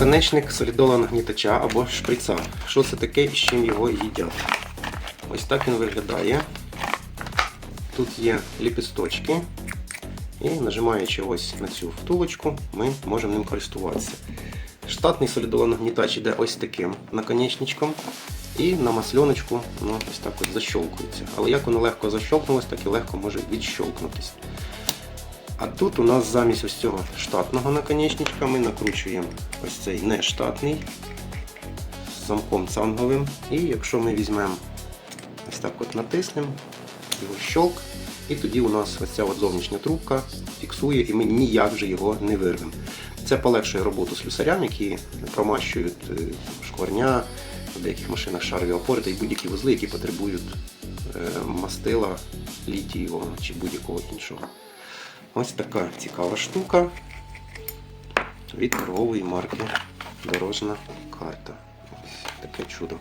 Наконечник солідола нагнітача або шприца. Що це таке і з чим його їдять? Ось так він виглядає. Тут є ліпісточки. І нажимаючи ось на цю втулочку, ми можемо ним користуватися. Штатний солідолонагнітач йде ось таким наконечничком. І на масленочку ну, ось так от защолкується. Але як воно легко защолкнулось, так і легко може відщолкнутися. А тут у нас замість ось цього штатного наконечничка ми накручуємо ось цей нештатний з замком цанговим. І якщо ми візьмемо ось так от натиснемо, його щолк, і тоді у нас ось ця от зовнішня трубка фіксує і ми ніяк вже його не вирвемо. Це полегшує роботу слюсарям, які промащують е, шкварня, в деяких машинах шарові опори та й будь-які вузли, які потребують е, мастила, літієвого чи будь-якого іншого. Ось така цікава штука від торгової марки Дорожна карта. Ось таке чудо.